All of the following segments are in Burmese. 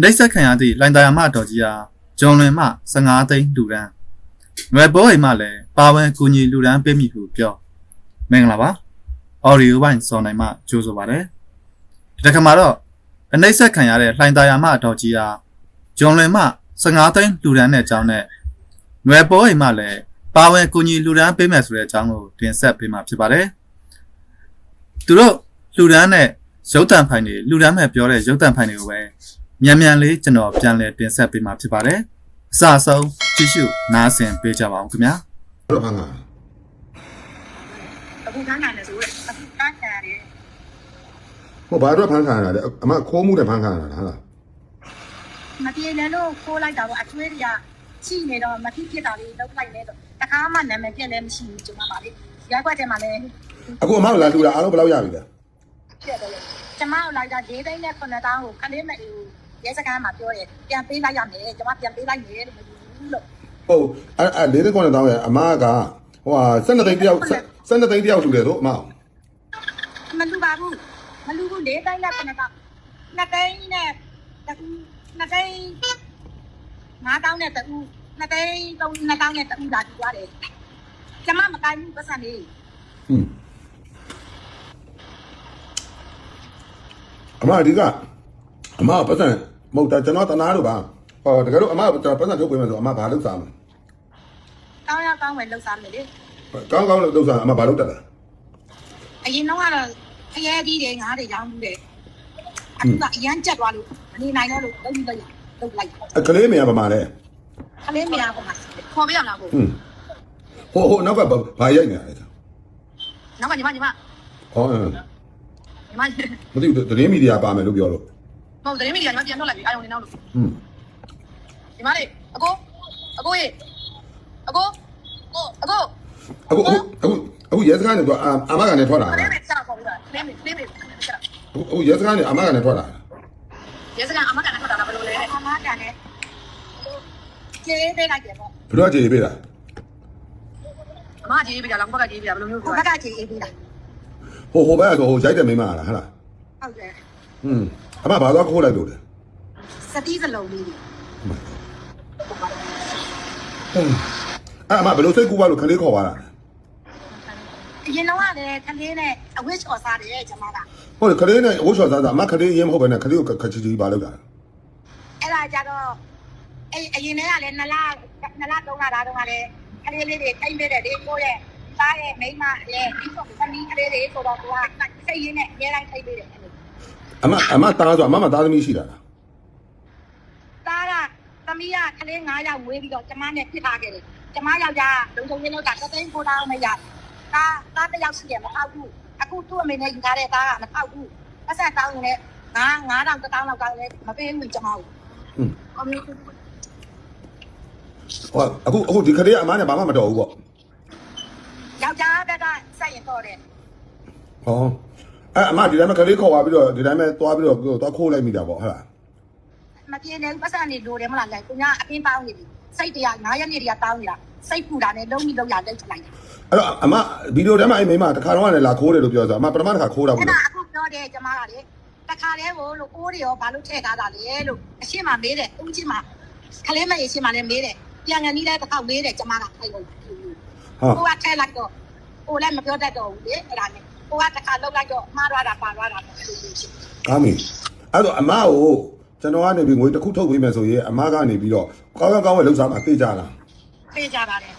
နှိပ်စက်ခံရသည့်လိုင်တာယာမတော်ကြီးအားဂျွန်လွင်မှ15သိန်းလူရန်ငွေဘောအိမ်မှလည်းပါဝင်ကူညီလူရန်ပေးမိဟုပြောမင်္ဂလာပါအော်ဒီယိုဘိုင်းစော်နိုင်မှကြိုးဆိုပါတယ်ဒီတစ်ခါမှာတော့အနှိပ်စက်ခံရတဲ့လိုင်တာယာမတော်ကြီးအားဂျွန်လွင်မှ15သိန်းလူရန်တဲ့အကြောင်းနဲ့ငွေဘောအိမ်မှလည်းပါဝင်ကူညီလူရန်ပေးမယ်ဆိုတဲ့အကြောင်းကိုတင်ဆက်ပေးမှာဖြစ်ပါတယ်သူတို့လူရန်နဲ့ရုပ်တံဖိုင်တွေလူရန်မဲ့ပြောတဲ့ရုပ်တံဖိုင်တွေကိုပဲ မြန်မြန်လေးကျွန်တော်ပြန်လည်တင်ဆက်ပေးမှာဖြစ်ပါတယ်။အစအဆုံးကြည့်ရှုနားဆင်ပေးကြပါဦးခင်ဗျာတော့ဖန်ကအခုကန်းနိုင်တယ်ဆိုတော့အခုကန်းခံရတယ်ဟိုဘာတော့ဖန်ခံရတာလဲအမခိုးမှုနဲ့ဖန်ခံရတာလားမပြေလည်းလို့ခိုးလိုက်တာတော့အကျွေးတွေကချိနေတော့မဖြစ်ဖြစ်တာလေးလောက်လိုက်လဲတော့တခါမှနာမည်ပြက်လည်းမရှိဘူးကျွန်မပါလေရက်ွက်တယ်မှာလည်းအခုအမကလာလူတာအားလုံးဘယ်လောက်ရပြီလဲပြက်တယ်ကျွန်မတို့လိုက်တာ၄သိန်းနဲ့9တောင်းကိုခလေးမဲ့ဦး ရဲစခန်းမှာပြောတယ်ပြန်ပေးလိုက်ရမယ်ကျွန်မပြန်ပေးလိုက်မယ်လို့မယူဘူးလို့ဟုတ်အဲ့အဲ့လေးကောင်းတောင်းရအမကဟိုဟာ12သိန်းတယောက်12သိန်းတယောက်လူတယ်ဆိုအမမလူပါဘူးမလူဘူး၄သိန်းနဲ့9တောင်း2သိန်းနဲ့တူ2သိန်း5တောင်းနဲ့တူ2သိန်း3 2တောင်းနဲ့တူလာကြည့်ရတယ်ကျွန်မမကိုင်းဘူးပတ်စံလေးဟွန်းအမအဓိကအမပတ်စံ မဟုတ်တာကျွန်တော်တနာလို့ပါဟောတကယ်လို့အမကျွန်တော်ပတ်စံထုတ်ပေးမယ်ဆိုအမဘာလုပ်စားမလဲကောင်းရကောင်းပဲလှုပ်ရှားမယ်လေကောင်းကောင်းလို့လုပ်စားအမဘာလုပ်တတ်လဲအရင်တော့ကတော့ဖရဲကြီးတွေငါးတွေရောင်းမှုတယ်အခုကအရန်ကြက်သွားလို့မနေနိုင်တော့လို့လုံးပြီးတော့လုတ်လိုက်အခလေးမရပါမှာလဲခလေးမရပါဘူးခေါ်ပြရမလားကိုဟွန်းဟိုဟိုနောက်ကဘာရိုက်နေရလဲနောက်ကညီမညီမဟောညီမမသိဘူးသတင်းမီဒီယာပါမယ်လို့ပြောလို့ မဟုတ်တယ်မီဒီယာညီမပြန်ထွက်လိုက်ပြီအာယုံနေနောက်လို့ဟွန်းညီမလေးအကိုအကိုရေအကိုကိုအကိုအခုအခုအခုအခုရဲစခန်းနေတော့အာအမကနေထွက်လာခတာလေးမကြောက်ခေါ်ပြီးတော့ခလေးမခလေးမကြောက်အခုအခုရဲစခန်းနေအမကနေထွက်လာရဲစကန်အမကန်နဲ့ထွက်တာဘယ်လိုလဲအမကန်နဲ့ကျေးပေးလိုက်တယ်ပေါ့ဘယ်တော့ကြေးပေးတာအမကျေးပေးတာလားဘက်ကကျေးပေးတာဘယ်လိုမျိုးဘက်ကကျေးပေးတာဟိုဟိုဘက်ဆိုဟိုရိုက်တဲ့မိန်းမလားဟဟလားဟုတ်တယ်ဟွန်း အမဘာသွားခိုးလိုက်လို့လဲစတိစလုံးလေးတွေအဲ့အမဘယ်လိုစိတ်ကူပါလို့ခလေးခေါ်သွားတာအရင်တော့ကလည်းခလေးနဲ့အဝစ်ချော်စားတယ်ကျွန်မကဟုတ်တယ်ခလေးနဲ့ဝှချော်စားတာအမခလေးရင်မဟုတ်ဘဲနဲ့ခလေးကိုခချီချီပါလောက်တာအဲ့ဒါကြတော့အအရင်တည်းကလည်းနှစ်လနှစ်လသုံးလတာတော့ကလည်းခလေးလေးတွေထိမ့်ပေးတယ်လေကိုရဲ့သားရဲ့မိန်းမရဲ့ဒီဆိုသမီးကလေးတွေဆိုတော့သူကစိတ်ရင်းနဲ့အများတိုင်းထိမ့်ပေးတယ် အဲ့လိုအမအမတားဆိုအမမသားသမီးရှိတာလားသားကသမီးကခလေး9ယောက်ဝေးပြီးတော့ကျမနဲ့ပြစ်ထားခဲ့တယ်ကျမယောက်ျားလုံချုံရင်းတော့ကသသိန်းကိုတောင်းမရသားသားတစ်ယောက်ရှိတယ်မဟုတ်ဘူးအခုသူ့အမေနဲ့ယူထားတဲ့သားကမဟုတ်ဘူးပတ်ဆက်တောင်းရင်လည်းငါး9000တောင်းလောက်တောင်းလည်းမပေးဘူးကျမကိုဟွန်းအမေဟောအခုအခုဒီခလေးအမနဲ့ဘာမှမတော်ဘူးပေါ့ယောက်ျားဘက်ကဆက်ရင်တော့တယ်ဟော အဲ့အမဒီတိုင်းမှာခလေးခေါ်သွားပြီးတော့ဒီတိုင်းမှာသွားပြီးတော့သွားခိုးလိုက်မိတာပေါ့ဟုတ်လားမပြေနေပတ်စံနေလိုတယ်မလားလဲကိုညာအတင်းတောင်းနေပြီစိတ်တရား9ရက်နေ့တည်းကတောင်းနေတာစိတ်ပူတာနဲ့လုံးပြီးလုံးရလက်ချလိုက်တာအဲ့တော့အမဗီဒီယိုထဲမှာအဲ့မိန်းမတစ်ခါတော့လည်းလာခိုးတယ်လို့ပြောဆိုအမပထမတစ်ခါခိုးတာအဲ့ဘူးဒါအခုပြောတယ်ကျမကလေတခါလဲကိုလို့ကိုးတွေရောဘာလို့ထည့်ထားတာလဲလို့အရှင်းမမေးတယ်ဦးချင်းမခလေးမရေရှင်းမလည်းမေးတယ်ပြန်ငန်နီးလည်းတစ်ခေါက်မေးတယ်ကျမကထိုင်လို့ဟာကိုကထဲလိုက်တော့ကိုလည်းမပြောတတ်တော့ဘူးလေအဲ့ဒါနဲ့ ကိုကတခါလောက်လိုက်တော့မှားသွားတာပါသွားတာပေါ့အဲ့လိုမျိုးဖြစ်ကောင်းပြီအဲ့တော့အမကိုကျွန်တော်ကနေပြီးငွေတစ်ခုထုတ်ပေးမယ်ဆိုရင်အမကနေပြီးတော့ကောင်းကောင်းကောင်းဝယ်လှုပ်ရှားမှာသိကြလားသိကြပါတယ်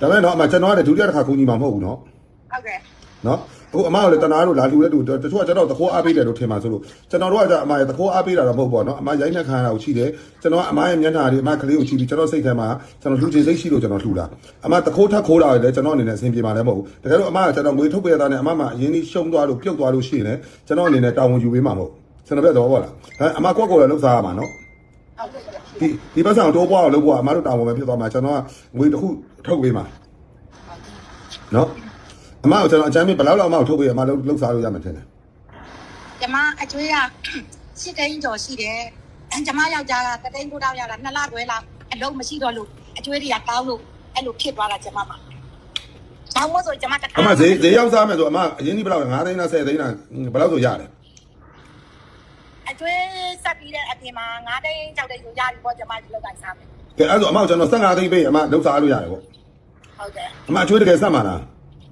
ဒါမဲ့တော့အမကျွန်တော်ကလည်းဒုတိယတစ်ခါကူညီမှာမဟုတ်ဘူးနော်ဟုတ်ကဲ့နော် တို့အမကလည်းတနာတို့လာလူတဲ့သူတချို့ကကျွန်တော်သခိုးအားပေးတယ်လို့ထင်ပါဆိုလို့ကျွန်တော်တို့ကကြအမရဲ့သခိုးအားပေးတာတော့မဟုတ်ပေါ့နော်အမရိုက်နှက်ခံရတာကိုရှိတယ်ကျွန်တော်အမရဲ့မျက်နှာတွေအမကလေးကိုရှိပြီးကျွန်တော်စိတ်ထဲမှာကျွန်တော်လူချင်းစိတ်ရှိလို့ကျွန်တော်လှူတာအမသခိုးထက်ခိုးတာလည်းကျွန်တော်အနေနဲ့အဆင်ပြေမှာလည်းမဟုတ်ဘူးတကယ်လို့အမကကျွန်တော်ငွေထုတ်ပေးတာနဲ့အမမှအရင်ကြီးရှုံးသွားလို့ပြုတ်သွားလို့ရှိရင်လည်းကျွန်တော်အနေနဲ့တာဝန်ယူပေးမှာမဟုတ်ကျွန်တော်ပြတော့ပေါ့လားအမကွက်ကိုလည်းလှုပ်စားရမှာနော်ဒီဒီပတ်စံတော့ပွားအောင်လုပ်ဖို့အမတို့တာဝန်ပဲဖြစ်သွားမှာကျွန်တော်ကငွေတစ်ခုထုတ်ပေးမှာနော် အမကကျွန်တော်အချမ်းမဘယ်လောက်လောက်အမကိုထုတ်ပေးအမလုပ်လုပ်စားလို့ရမှာထင်တယ်ကျမအကျွေးကရှစ်သိန်းကျော်ရှိတယ်ကျမယောက်ျားကတသိန်းကိုတောင်းရတာနှစ်လခွဲလောက်အလုံးမရှိတော့လို့အကျွေးတွေကကောင်းလို့အဲ့လိုဖြစ်သွားတာကျမမှာဘာမို့ဆိုကျမတခါအမဈေးဈေးရောက်စားမယ်ဆိုအမအရင်ကြီးဘယ်လောက်9သိန်းလား10သိန်းလားဘယ်လောက်ဆိုရတယ်အကျွေးဆက်ပြီးတဲ့အပြင်မှာငါးတိန်ကြောက်တဲ့ယူကြပြီပေါ့ကျမဒီလောက်ကစားမယ်ကဲအဲ့ဒါဆိုအမကျွန်တော်15သိန်းပေးအမလောက်စားလို့ရတယ်ပေါ့ဟုတ်တယ်အမအကျွေးတကယ်ဆက်မှာလား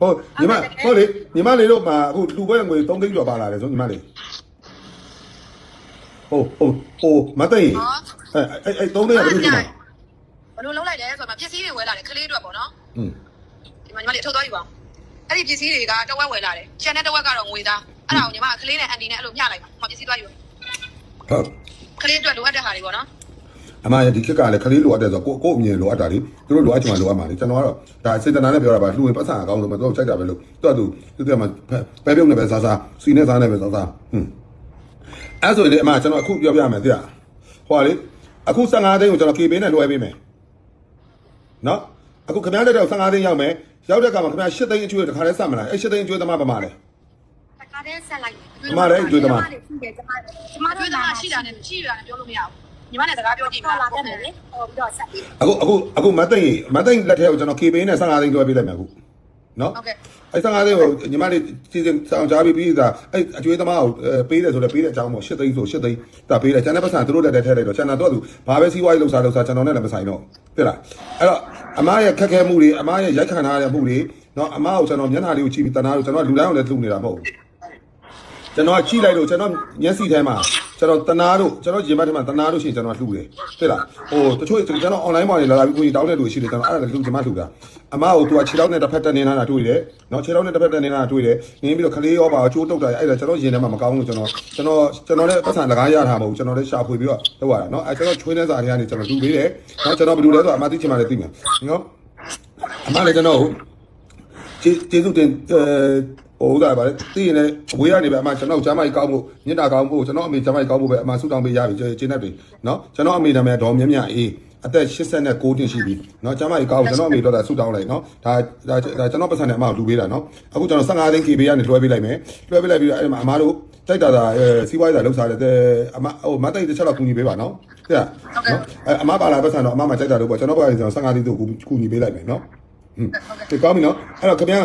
ဟုတ်ညီမဟုတ်လေညီမလေးတို့မှာအခုလူပွဲငွေ3သိန်းကျော်ပါလာတယ်ဆိုညီမလေးဟုတ်ဟုတ်ဟိုမသိရင်အဲ့အဲ့အဲ့3သိန်းကဘယ်လိုဖြစ်မှာဘလို့လုံးလိုက်လဲဆိုတော့ပစ္စည်းတွေဝယ်လာတယ်ကလေးအတွက်ပေါ့နော်อืมဒီမှာညီမလေးအထုတ်သွားယူပါအဲ့ဒီပစ္စည်းတွေကတဝက်ဝယ်လာတယ်ကျန်တဲ့တဝက်ကတော့ငွေသားအဲ့ဒါကိုညီမကကလေးနဲ့အန်တီနဲ့အဲ့လိုမျှလိုက်ပါဟောပစ္စည်းသွားယူဟုတ်ကလေးအတွက်လိုအပ်တဲ့ဟာတွေပေါ့နော် အမရဒီခက်ကလည်းခလေးလိုအပ်တယ်ဆိုတော့ကိုကိုအမြင်လိုအပ်တာလေသူတို့လိုအပ်ချင်မှလိုအပ်မှာလေကျွန်တော်ကတော့ဒါစေတနာနဲ့ပြောတာပါလှူဝင်ပတ်စံအကောင်းဆုံးပဲသူတို့ကြိုက်တာပဲလို့သူကသူသူကမှပဲပြုံးနဲ့ပဲစားစားစီနဲ့စားနဲ့ပဲစားစားဟွန်းအဲ့ဆိုရင်လေအမကျွန်တော်အခုပြောပြမယ်သိလားဟိုကလေအခု15သိန်းကိုကျွန်တော် KB နဲ့လွှဲပေးမယ်နော်အခုခင်ဗျားလက်တော့15သိန်းရောက်မယ်ရောက်တဲ့ကမှာခင်ဗျား8သိန်းအကျွေးတခါတည်းစက်မလားအဲ့8သိန်းအကျွေးသမားပါမလဲတခါတည်းဆက်လိုက်အမလည်းအကျွေးသမားကျမရှိတယ်ကျမကျမကျွေးတို့သားလာရှိတာနဲ့ရှိတာနဲ့ပြောလို့မရဘူး ညီမနဲ့စကားပြောကြည့်ပါတော့လာတယ်လေဟိုပြီးတော့ဆက်ပြီးအခုအခုအခုမသိရင်မသိရင်လက်ထဲကိုကျွန်တော် KB နဲ့15သိန်းလွှဲပေးလိုက်မယ်အခုနော်ဟုတ်ကဲ့အဲ့15သိန်းကိုညီမလေးစီစဉ်ဆောင်ကြားပြီးပြီးသားအဲ့အကျွေးသမားကိုပေးတယ်ဆိုလည်းပေးတဲ့အကြောင်းပေါ့8သိန်းဆို8သိန်းတာပေးတယ်ကျန်တဲ့ပတ်စံသူတို့လက်ထဲထည့်လိုက်တော့ကျန်တာတော့သူဘာပဲစီးပွားရေးလှုပ်ရှားလှုပ်ရှားကျွန်တော်နဲ့လည်းမဆိုင်တော့ဖြစ်လားအဲ့တော့အမားရဲ့ခက်ခဲမှုတွေအမားရဲ့ရိုက်ခံထားရမှုတွေနော်အမားကိုကျွန်တော်မျက်နှာလေးကိုကြည့်ပြီးတနာလို့ကျွန်တော်လူတိုင်းကိုလည်းလှူနေတာမဟုတ်ဘူးကျွန်တော်ကြည့်လိုက်လို့ကျွန်တော်မျက်စိထဲမှာ ကျွန်တော်တနာလို့ကျွန်တော်ရင်ဘတ်ထဲမှာတနာလို့ရှိရင်ကျွန်တော်လှူတယ်ဖြစ်လားဟိုတချို့ကျွန်တော် online ပေါ်နေလာလာပြီးကိုကြီးတောင်းတဲ့လူရှိတယ်ကျွန်တော်အဲ့ဒါလည်းလှူကျွန်မလှူတာအမားကိုသူကခြေထောက်နဲ့တစ်ဖက်တက်နေတာတွေ့တယ်နော်ခြေထောက်နဲ့တစ်ဖက်တက်နေတာတွေ့တယ်နင်းပြီးတော့ခလေးရောပါချိုးတုတ်တာအဲ့ဒါကျွန်တော်ရင်ထဲမှာမကောင်းဘူးကျွန်တော်ကျွန်တော်ကျွန်တော်လည်းပတ်စံလကားရတာမဟုတ်ဘူးကျွန်တော်လည်းရှာဖွေပြီးတော့လုပ်ရတာနော်အဲ့ကျွန်တော်ချွေးနေစာတွေကနေကျွန်တော်လှူပေးတယ်နော်ကျွန်တော်ဘယ်လိုလဲဆိုတော့အမသိချင်မှလည်းသိမယ်နော်အမလည်းကျွန်တော် ကျေကျေးဇူးတင်အဲဟိုဥစားပါလေသိရင်လည်းအဝေးကနေပဲအမကျွန်တော်ကျမ်းမိုက်ကောင်းဖို့မြင့်တာကောင်းဖို့ကျွန်တော်အမေကျမ်းမိုက်ကောင်းဖို့ပဲအမဆုတောင်းပေးရပြီကျေးဇူးတွေနော်ကျွန်တော်အမေနာမည်ဒေါ်မြမြအေးအသက်89နှစ်ရှိပြီเนาะကျမကြီးကောင်းကျွန်တော်အမေတော့ဒါဆုတောင်းလိုက်เนาะဒါဒါဒါကျွန်တော်ပတ်စံနဲ့အမကိုလူပေးတာเนาะအခုကျွန်တော်15သိန်း KB ကနေလွှဲပေးလိုက်မယ်လွှဲပေးလိုက်ပြီးတော့အဲ့ဒီမှာအမတို့တိုက်တာဒါအဲစီးပွားရေးဒါလှုပ်ရှားတယ်တဲ့အမဟိုမတိုက်တစ်ချက်တော့ကူညီပေးပါเนาะတဲ့နော်အဲအမပါလာပတ်စံတော့အမမှကြိုက်တာလို့ပေါ့ကျွန်တော်ကကျွန်တော်15သိန်းတို့ကူညီပေးလိုက်မယ်เนาะဟွန်း ဒီကောင်းပြီနော်အဲ့တော့ခင်ဗျာ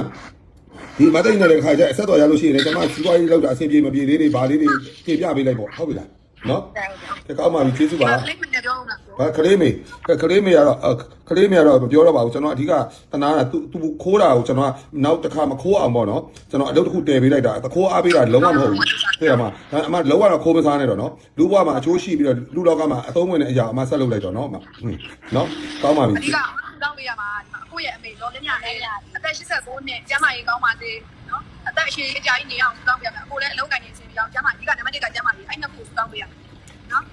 ဒီမသိနေတဲ့ခါကျအဆက်တော်ရလို့ရှိရင်လည်းကျွန်မစီးပွားရေးလောက်တာအဆင်ပြေမပြေသေးတွေဘာလေးတွေပြင်ပြပေးလိုက်ပေါ့ဟုတ်ပြီလားနော်ဒီကောင်းပါပြီကျေးဇူးပါဘာခလေးမေခလေးမေကတော့ခလေးမေကတော့မပြောတော့ပါဘူးကျွန်တော်အဓိကတနာတာသူခိုးတာကိုကျွန်တော်ကနောက်တစ်ခါမခိုးအောင်ပေါ့နော်ကျွန်တော်အလုပ်တစ်ခုတည်ပေးလိုက်တာခိုးအားပေးတာလုံးဝမဟုတ်ဘူးသိရမလားအမလုံးဝတော့ခိုးမစားနဲ့တော့နော်လူဘဝမှာအချိုးရှိပြီးတော့လူလောကမှာအသုံးဝင်တဲ့အရာအမဆက်လုပ်လိုက်တော့နော်အမနော်ကောင်းပါပြီ တောင်းပေးရမှာကိုယ့်ရဲ့အမေတော်လက်ညနဲ့အသက်89နှစ်ကျမ်းမာရေးကောင်းပါစေနော်အသက်အရှိအကြာကြီးနေအောင်တောင်းပေးရမယ်အခုလည်းအလုံးကိုင်းနေစီပြီးအောင်ကျမ်းမာအဓိကနံပါတ်1ကကျမ်းမာရေးအဲ့နှစ်ခုတောင်းပေးရမယ်နော်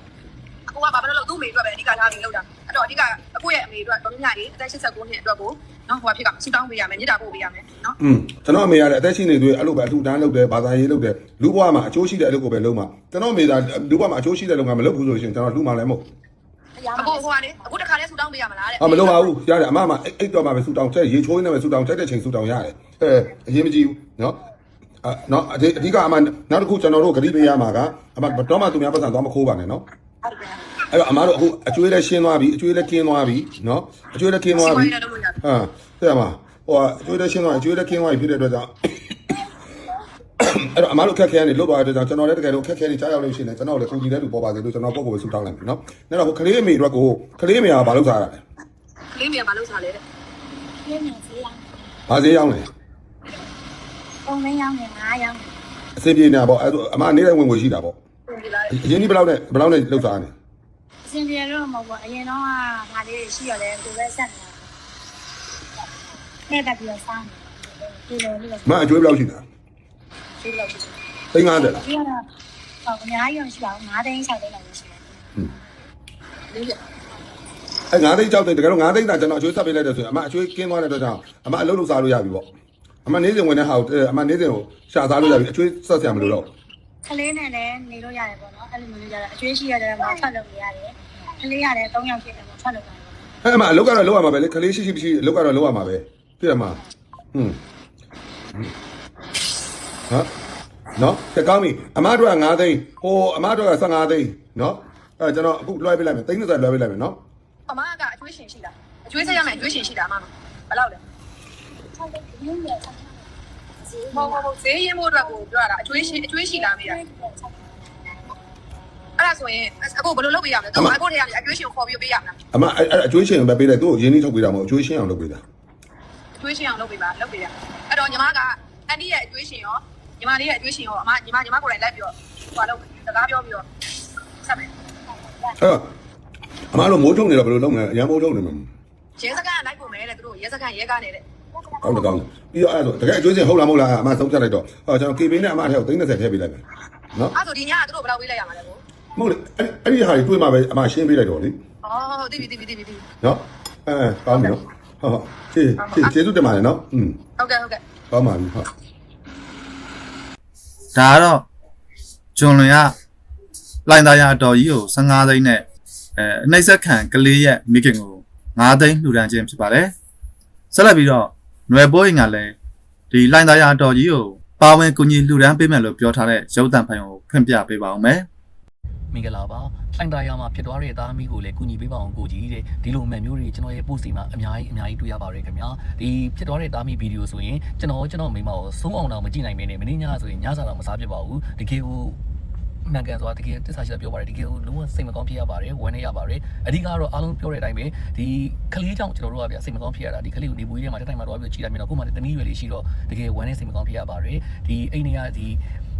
အခုကဘာဖြစ်လို့သူ့မိအတွက်ပဲအဓိကထားပြီးလုပ်တာအဲ့တော့အဓိကအခုရဲ့အမေအတွက်တော်များကြီးအသက်89နှစ်အတွက်ကိုနော်ဟိုကဖြစ်ကဆူတောင်းပေးရမယ်မြေတာပို့ပေးရမယ်နော်อืมကျွန်တော်အမေရတယ်အသက်ရှင်နေသူအဲ့လိုပဲအထူတန်းလုပ်တယ်ဘာသာရေးလုပ်တယ်လူဘွားမှာအချိုးရှိတဲ့အလုပ်ကိုပဲလုပ်မှာကျွန်တော်အမေကလူဘွားမှာအချိုးရှိတဲ့လုပ်ငန်းမလုပ်ဘူးဆိုရင်ကျွန်တော်လူမှလည်းမဟုတ် အခုဟိုကလေအခုတခါလဲဆူတောင်းပေးရမလားတဲ့အော်မလုပ်ပါဘူးရတယ်အမမအိတ်အိတ်တော့မှပဲဆူတောင်းချက်ရေချိုးနေပဲဆူတောင်းချက်တဲ့ချိန်ဆူတောင်းရတယ်အဲအရင်မကြည့်ဘူးနော်အာနော်အဓိအဓိကအမနောက်တစ်ခုကျွန်တော်တို့ဂရိပေးရမှာကအမတော့မှသူများပတ်စံသွားမခိုးပါနဲ့နော်ဟုတ်တယ်အဲ့တော့အမတို့အခုအကျွေးလည်းရှင်းသွားပြီအကျွေးလည်းကင်းသွားပြီနော်အကျွေးလည်းကင်းသွားပြီစီးပွားရေးလည်းလုပ်လို့ရတယ်ဟာတဲ့မှာဟိုအကျွေးလည်းရှင်းသွားပြီအကျွေးလည်းကင်းသွားပြီဖြစ်တဲ့အတွက်ကြောင့် အဲ့တော့အမတို့ခက်ခဲနေလွတ်သွားတဲ့အတွက်ကြောင့်ကျွန်တော်လည်းတကယ်လို့ခက်ခဲနေကြားရောက်လို့ရှိရင်ကျွန်တော်လည်းကူညီတဲ့လူပေါ်ပါစေလို့ကျွန်တော်ပုံကိုပဲဆူတောင်းလိုက်ပြီနော်အဲ့တော့ဟိုကလေးအမေအတွက်ကိုကလေးအမေကဘာလုပ်စားရလဲကလေးမြေမှာလုပ်စားလဲတဲ့ပြင်းနေစီလားဘာစေးရောက်လဲပုံမင်းရောင်းနေငါးရောင်းနေအစင်ပြေနေတာပေါ့အဲ့ဒါအမနေတဲ့ဝင်ဝင်ရှိတာပေါ့ပုံပြလိုက်အရင်ဒီဘယ်လောက်နဲ့ဘယ်လောက်နဲ့လှုပ်စားနေအစင်ပြေတော့မဟုတ်ဘူးအရင်တော့ငါလေးရှိရတယ်ကိုပဲဆက်နေတာနဲ့တက်ပြီးတော့စားနေဒီလိုလိုမအကျွေးဘယ်လောက်ရှိတာ ဒီလိုသိန်း50လားဒီကတော့ဟိုအများကြီးရှိပါဘူး9သိန်း6သိန်းလောက်ရှိတယ်လေးပြအဲ့9သိန်း6သိန်းတကယ်တော့9သိန်းတာကျွန်တော်အကျွေးဆက်ပေးလိုက်တယ်ဆိုရင်အမအကျွေးကင်းသွားတဲ့အတွက်ကြောင့်အမအလုပ်လုပ်စားလို့ရပြီပေါ့အမနေစဉ်ဝင်တဲ့ဟာကိုအမနေစဉ်ကိုရှာစားလို့ရပြီအကျွေးဆက်ဆရာမလို့တော့ကလေးနဲ့လည်းနေလို့ရတယ်ပေါ့နော်အဲ့လိုမျိုးကြတော့အကျွေးရှိရတယ်မှာထွက်လို့ရတယ်ကလေးရတယ်3ယောက်ဖြစ်တယ်ပေါ့ထွက်လို့ရတယ်အဲ့အမအလုပ်ကတော့လုပ်ရမှာပဲလေခလေးရှိရှိမရှိအလုပ်ကတော့လုပ်ရမှာပဲပြည့်ရမှာဟွန်း ဟာနော်တကောင်းပြီအမတို့က9သိန်းဟိုအမတို့က15သိန်းနော်အဲ့ကျွန်တော်အခုလွှဲပေးလိုက်မယ်သိန်း30လွှဲပေးလိုက်မယ်နော်အမကအကျွေးရှင်ရှိတာအကျွေးဆက်ရမယ်အကျွေးရှင်ရှိတာအမဘယ်လောက်လဲ6သိန်းရင်းရတယ်မဟုတ်မဟုတ်ဈေးရင်းဖို့အတွက်ကိုပြောရတာအကျွေးရှင်အကျွေးရှိလားမေးတာအဲ့ဒါဆိုရင်အခုဘယ်လိုလုပ်ပေးရမလဲတော့အခုတည်းကအကျွေးရှင်ခေါ်ပြီးပေးရမလားအမအဲ့အဲ့အကျွေးရှင်ပဲပေးတယ်သူ့ကိုရင်းနှီးထုတ်ပေးတာမဟုတ်အကျွေးရှင်အောင်လုပ်ပေးတာအကျွေးရှင်အောင်လုပ်ပေးပါလုပ်ပေးရအဲ့တော့ညီမကအန်ဒီရဲ့အကျွေးရှင်ရော ညီမလေးရဲ့အကျွေးရှင်ရောအမညီမညီမကိုယ်တိုင်လိုက်ပြီးတော့ဟိုလုပ်စကားပြောပြီးတော့ဆက်မယ်အဲ့တော့အမလို့မိုးထုံနေတော့ဘယ်လိုလုပ်မလဲအရန်မိုးထုံနေမှာရဲစခန်းလိုက်ပုံမယ်တဲ့သူတို့ရဲစခန်းရဲကားနေတဲ့ကောင်းတယ်ကောင်းတယ်ပြီးတော့အဲ့ဒါဆိုတကယ်အကျွေးရှင်ဟုတ်လားမဟုတ်လားအမဆုံးဖြတ်လိုက်တော့ဟောကျွန်တော် KB နဲ့အမထဲကို30ထည့်ပေးလိုက်မယ်နော်အဲ့ဆိုဒီညကသူတို့ဘယ်လောက်ပေးလိုက်ရမှာလဲကိုမဟုတ်လေအဲ့အဲ့ဒီဟာကြီးတွေးမှပဲအမရှင်းပေးလိုက်တော့လေအော်တိပြီတိပြီတိပြီတိပြီနော်အဲကောင်းပြီနော်ဟုတ်ဟုတ်ကျေးကျေးဇူးတင်ပါတယ်နော်อืมဟုတ်ကဲ့ဟုတ်ကဲ့ကောင်းပါပြီဟုတ် ဒါကတော့ဂျွန်လွင်ကလိုင်သားရအတော်ကြီးကို15သိန်းနဲ့အဲအနှိမ့်ဆက်ခံကလေးရဲ့မိခင်ကို9သိန်းလှူဒန်းခြင်းဖြစ်ပါတယ်ဆက်လက်ပြီးတော့ຫນွယ်ပိုးရင်ကလည်းဒီလိုင်သားရအတော်ကြီးကိုပါဝင်ကူညီလှူဒန်းပေးမယ်လို့ပြောထားတဲ့ရုပ်တံဖိုင်ကိုဖွင့်ပြပေးပါဦးမယ် မင်္ဂလာပါလှိုင်သာယာမှာဖြစ်သွားတဲ့သားအမိကိုလည်းကူညီပေးပါအောင်ကိုကြီးတဲ့ဒီလိုမှန်မျိုးတွေကျွန်တော်ရဲ့ post တွေမှာအများကြီးအများကြီးတွေ့ရပါတယ်ခင်ဗျာဒီဖြစ်သွားတဲ့သားအမိဗီဒီယိုဆိုရင်ကျွန်တော်ကျွန်တော်မိမကိုစိုးအောင်တော့မကြည့်နိုင်မင်းနဲ့မင်းညဆိုရင်ညစာတော့မစားဖြစ်ပါဘူးတကယ်ကိုမှန်ကန်စွာတကယ်တစ္ဆာရှိတာပြောပါတယ်တကယ်ကိုလုံးဝစိတ်မကောင်းဖြစ်ရပါတယ်ဝမ်းနေရပါတယ်အဓိကတော့အားလုံးပြောတဲ့အတိုင်းပဲဒီကလေးကြောင့်ကျွန်တော်တို့ကဗျစိတ်မကောင်းဖြစ်ရတာဒီကလေးကိုနေပူကြီးထဲမှာတစ်တိုင်းမှာတော့ပြီးကြည်လာမြင်တော့ကို့မှာတနည်းရွယ်လေးရှိတော့တကယ်ဝမ်းနေစိတ်မကောင်းဖြစ်ရပါတယ်ဒီအိမ်တွေကဒီ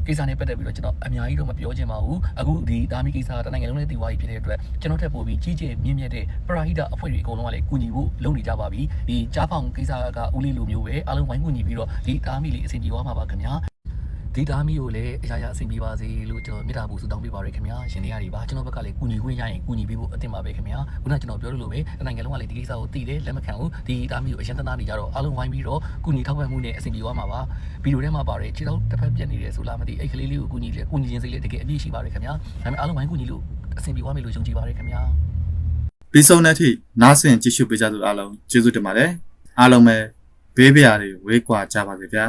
ကိစ္စနဲ့ပတ်သက်ပြီးတော့ကျွန်တော်အများကြီးတော့မပြောချင်ပါဘူးအခုဒီဒါမီကိစ္စကတနိုင်ငံလုံးနဲ့တည်ဝါးကြီးဖြစ်တဲ့အတွက်ကျွန်တော်ထပ်ပို့ပြီးကြီးကျယ်မြင့်မြတ်တဲ့ပရာဟိတအဖွဲ့တွေအကုန်လုံးကလည်းကူညီဖို့လုပ်နေကြပါပြီဒီကြားဖောင်ကိစ္စကဦးလေးလိုမျိုးပဲအားလုံးဝိုင်းကူညီပြီးတော့ဒီဒါမီလေးအဆင်ပြေသွားမှာပါခင်ဗျာ ဒီဒါမီကိုလည်းအရာရာအဆင်ပြေပါစေလို့ကျွန်တော်မေတ္တာပူဆုတောင်းပေးပါရခင်ဗျာရှင်တွေကတွေပါကျွန်တော်ဘက်ကလည်းကူညီခွင့်ရရင်ကူညီပေးဖို့အသင့်ပါပဲခင်ဗျာခုနကကျွန်တော်ပြောလို့လို့ပဲတနိုင်ငံလုံးကလည်းဒီကိစ္စကိုသိတယ်လက်မခံဘူးဒီဒါမီကိုအရင်တနာနေကြတော့အားလုံးဝိုင်းပြီးတော့ကူညီထောက်ပံ့မှုနဲ့အဆင်ပြေသွားမှာပါဗီဒီယိုထဲမှာပါတယ်ခြေထောက်တစ်ဖက်ပြက်နေတယ်ဆိုလားမသိအဲ့ကလေးလေးကိုကူညီတယ်ကူညီခြင်းစိတ်လေးတကယ်အပြည့်ရှိပါတယ်ခင်ဗျာဒါပေမဲ့အားလုံးဝိုင်းကူညီလို့အဆင်ပြေသွားမယ်လို့ယုံကြည်ပါတယ်ခင်ဗျာပြီးဆုံးတဲ့အထိနားဆင်ကြည့်ရှုပေးကြသူအားလုံးကျေးဇူးတင်ပါတယ်အားလုံးပဲဘေးပရာတွေဝေးကွာကြပါစေဗျာ